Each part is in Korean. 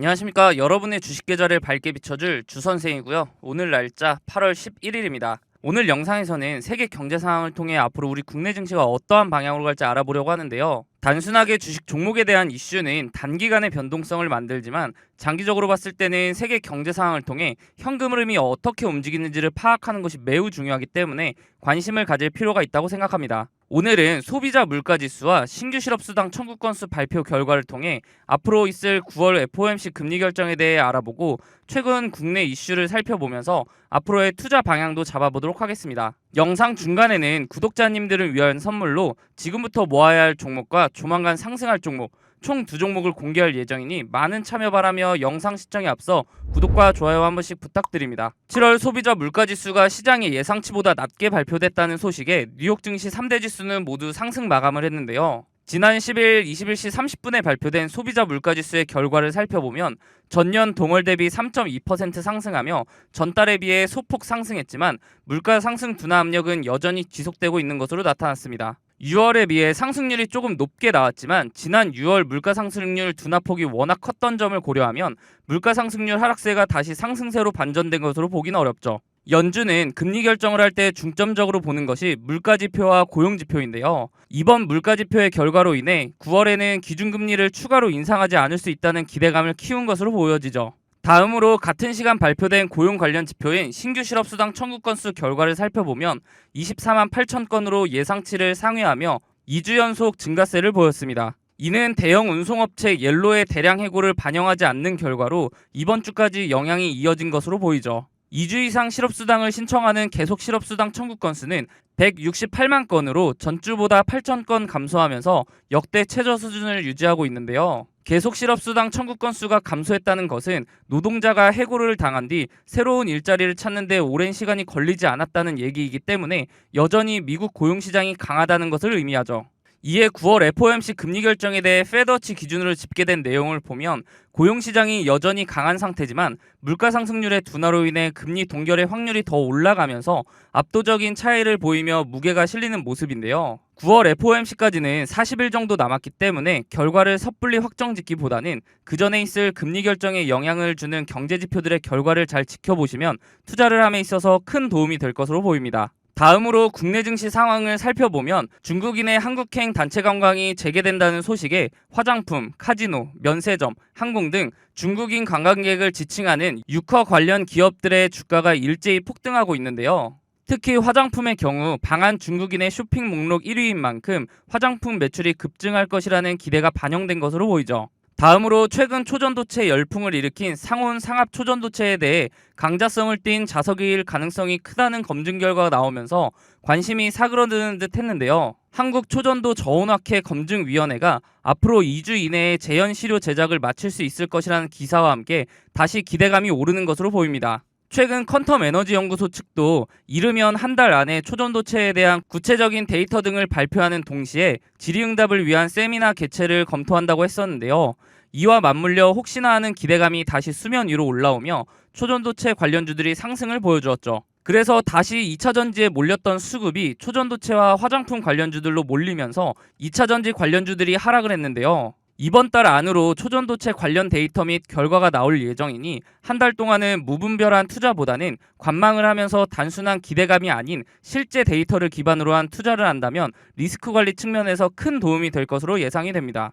안녕하십니까. 여러분의 주식 계좌를 밝게 비춰줄 주선생이고요. 오늘 날짜 8월 11일입니다. 오늘 영상에서는 세계 경제 상황을 통해 앞으로 우리 국내 증시가 어떠한 방향으로 갈지 알아보려고 하는데요. 단순하게 주식 종목에 대한 이슈는 단기간의 변동성을 만들지만 장기적으로 봤을 때는 세계 경제 상황을 통해 현금 흐름이 어떻게 움직이는지를 파악하는 것이 매우 중요하기 때문에 관심을 가질 필요가 있다고 생각합니다. 오늘은 소비자 물가 지수와 신규 실업 수당 청구 건수 발표 결과를 통해 앞으로 있을 9월 FOMC 금리 결정에 대해 알아보고 최근 국내 이슈를 살펴보면서 앞으로의 투자 방향도 잡아보도록 하겠습니다. 영상 중간에는 구독자님들을 위한 선물로 지금부터 모아야 할 종목과 조만간 상승할 종목 총 두 종목을 공개할 예정이니 많은 참여 바라며 영상 시청에 앞서 구독과 좋아요 한 번씩 부탁드립니다. 7월 소비자 물가 지수가 시장의 예상치보다 낮게 발표됐다는 소식에 뉴욕 증시 3대 지수는 모두 상승 마감을 했는데요. 지난 10일 21시 30분에 발표된 소비자 물가 지수의 결과를 살펴보면 전년 동월 대비 3.2% 상승하며 전달에 비해 소폭 상승했지만 물가 상승 둔화 압력은 여전히 지속되고 있는 것으로 나타났습니다. 6월에 비해 상승률이 조금 높게 나왔지만 지난 6월 물가 상승률 둔화폭이 워낙 컸던 점을 고려하면 물가 상승률 하락세가 다시 상승세로 반전된 것으로 보기는 어렵죠. 연준은 금리 결정을 할 때 중점적으로 보는 것이 물가 지표와 고용 지표인데요. 이번 물가 지표의 결과로 인해 9월에는 기준금리를 추가로 인상하지 않을 수 있다는 기대감을 키운 것으로 보여지죠. 다음으로 같은 시간 발표된 고용 관련 지표인 신규 실업 수당 청구 건수 결과를 살펴보면 24만 8천 건으로 예상치를 상회하며 2주 연속 증가세를 보였습니다. 이는 대형 운송업체 옐로의 대량 해고를 반영하지 않는 결과로 이번 주까지 영향이 이어진 것으로 보이죠. 2주 이상 실업수당을 신청하는 계속 실업수당 청구 건수는 168만 건으로 전주보다 8천 건 감소하면서 역대 최저 수준을 유지하고 있는데요. 계속 실업수당 청구 건수가 감소했다는 것은 노동자가 해고를 당한 뒤 새로운 일자리를 찾는데 오랜 시간이 걸리지 않았다는 얘기이기 때문에 여전히 미국 고용시장이 강하다는 것을 의미하죠. 이에 9월 FOMC 금리 결정에 대해 페더치 기준으로 집계된 내용을 보면 고용 시장이 여전히 강한 상태지만 물가 상승률의 둔화로 인해 금리 동결의 확률이 더 올라가면서 압도적인 차이를 보이며 무게가 실리는 모습인데요. 9월 FOMC까지는 40일 정도 남았기 때문에 결과를 섣불리 확정 짓기보다는 그 전에 있을 금리 결정에 영향을 주는 경제 지표들의 결과를 잘 지켜보시면 투자를 함에 있어서 큰 도움이 될 것으로 보입니다. 다음으로 국내 증시 상황을 살펴보면 중국인의 한국행 단체 관광이 재개된다는 소식에 화장품, 카지노, 면세점, 항공 등 중국인 관광객을 지칭하는 유커 관련 기업들의 주가가 일제히 폭등하고 있는데요. 특히 화장품의 경우 방한 중국인의 쇼핑 목록 1위인 만큼 화장품 매출이 급증할 것이라는 기대가 반영된 것으로 보이죠. 다음으로 최근 초전도체 열풍을 일으킨 상온 상압 초전도체에 대해 강자성을 띈 자석일 가능성이 크다는 검증 결과가 나오면서 관심이 사그러드는 듯 했는데요. 한국 초전도 저온화캐 검증위원회가 앞으로 2주 이내에 재현 시료 제작을 마칠 수 있을 것이라는 기사와 함께 다시 기대감이 오르는 것으로 보입니다. 최근 퀀텀 에너지 연구소 측도 이르면 한 달 안에 초전도체에 대한 구체적인 데이터 등을 발표하는 동시에 질의응답을 위한 세미나 개최를 검토한다고 했었는데요. 이와 맞물려 혹시나 하는 기대감이 다시 수면 위로 올라오며 초전도체 관련주들이 상승을 보여주었죠. 그래서 다시 2차 전지에 몰렸던 수급이 초전도체와 화장품 관련주들로 몰리면서 2차 전지 관련주들이 하락을 했는데요. 이번 달 안으로 초전도체 관련 데이터 및 결과가 나올 예정이니 한 달 동안은 무분별한 투자보다는 관망을 하면서 단순한 기대감이 아닌 실제 데이터를 기반으로 한 투자를 한다면 리스크 관리 측면에서 큰 도움이 될 것으로 예상이 됩니다.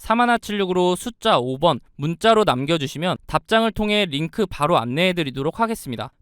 3176으로 숫자 5번 문자로 남겨주시면 답장을 통해 링크 바로 안내해드리도록 하겠습니다.